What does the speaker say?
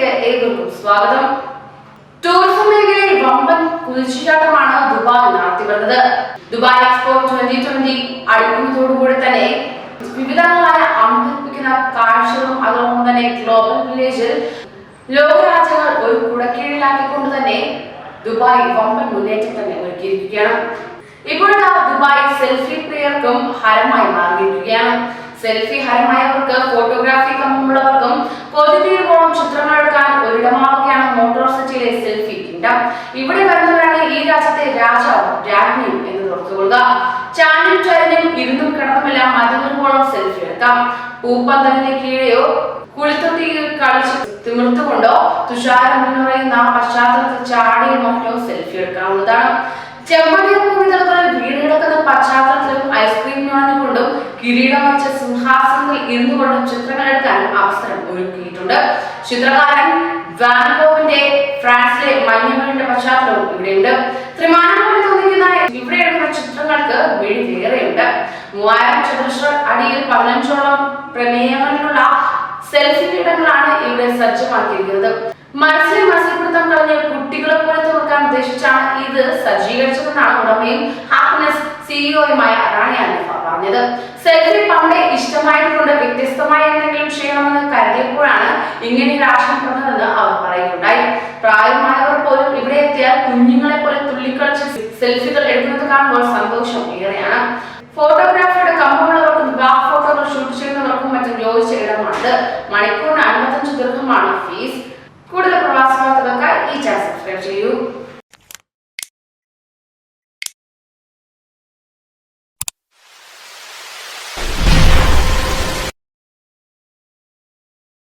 സ്വാഗതം. ടൂറിസം മേഖലയിൽ വമ്പൻ കുതിച്ചുചാട്ടമാണ് ദുബായ് നടത്തിവരുന്നത്. ദുബായ് എക്സ്പോ ട്വന്റി ട്വന്റി അടുക്കുന്നതോടുകൂടി തന്നെ വിവിധങ്ങളായ അമ്പരിപ്പിക്കുന്ന കാഴ്ചകളും അതോടൊപ്പം തന്നെ ഗ്ലോബൽ വില്ലേജിൽ ലോകരാജ്യങ്ങൾ ഒരു കുടക്കീഴിലാക്കിക്കൊണ്ട് തന്നെ ദുബായ് വമ്പൻ മുന്നേറ്റം തന്നെ ഒരുക്കിയിരിക്കുകയാണ്. ഇപ്പോഴത്തെ ദുബായ് സെൽഫി പ്രിയർക്കും ഹരമായി മാറിയിരിക്കുകയാണ്. സെൽഫി ഹരമായവർക്ക് ഫോട്ടോഗ്രാഫി രാജാവും രാജ്ഞിയും എന്ന് ഓർത്തുകൊള്ളുക ചാഞ്ഞും ചരിഞ്ഞും ഇരുന്നും കിടന്നുമെല്ലാം മതിനൂറോളം സെൽഫി എടുക്കാം പൂപ്പന്തലിന് കീഴെയോ കുളിത്തൊട്ടിയിൽ കളിച്ച് തിമിർത്തുകൊണ്ടോ തുഷാരം നിറയുന്ന പശ്ചാത്തലത്തിൽ ചാടിയ മോഹനോ സെൽഫി എടുക്കാവുന്നതാണ് ചെമ്മടിയ ഭൂമിതലങ്ങളിൽ വീട് കിടക്കുന്ന പശ്ചാത്തലത്തിലും ഐസ്ക്രീം നുണഞ്ഞുകൊണ്ടും കിരീടം വച്ച സിംഹാസനത്തിൽ ഇരുന്നു കൊണ്ടും ചിത്രങ്ങൾ എടുക്കാൻ അവസരം ഒരുക്കിയിട്ടുണ്ട്. ചിത്രകാരൻ വാൻഗോവിന്റെ ഫ്രാൻസിലെ മഞ്ഞുമലിന്റെ പശ്ചാത്തലവും ഇവിടെയുണ്ട്. ത്രിമാനം പോലെ തോന്നിക്കുന്ന ഇവിടെ എടുക്കുന്ന ചിത്രങ്ങൾക്ക് വിഴി വേറെയുണ്ട് മൂവായിരം ചതുരശ്ര അടിയിൽ പതിനഞ്ചോളം പ്രമേയങ്ങളിലുള്ള സെൽഫി പീഠങ്ങളാണ് ഇവിടെ സജ്ജമാക്കിയിരിക്കുന്നത്. മനസ്സിലെ മത്സരപ്പെടുത്താൻ കളഞ്ഞ കുട്ടികളെ പോലെ തുറക്കാൻ ഉദ്ദേശിച്ചാണ് ഇത് സജ്ജീകരിച്ചതെന്നാണ് ഉടമയും ഹാപ്പിനെസ് സിഇഒയുമായ റാണി അലിഫ പറഞ്ഞത്. സെൽഫി പണ്ടേ ഇഷ്ടമായതുകൊണ്ട് വ്യത്യസ്തമായ എന്തെങ്കിലും ചെയ്യണമെന്ന് കരുതിയപ്പോഴാണ് ഇങ്ങനെ ഒരു ആശയം അവർ പറയുകയുണ്ടായി കാണുമ്പോൾ സന്തോഷം ഏറെയാണ്. ഫോട്ടോഗ്രാഫിയുടെ കമ്പമുള്ളവർക്കും വിവാഹ ഫോട്ടോകൾ ഷൂട്ട് ചെയ്യുന്നവർക്കും മറ്റും യോജിച്ച ചെയ്യണമുണ്ട് മണിക്കൂറിന് അൻപത്തഞ്ച് ദീർഘമാണ് ഫീസ് കൂടുതൽ പ്രവാസ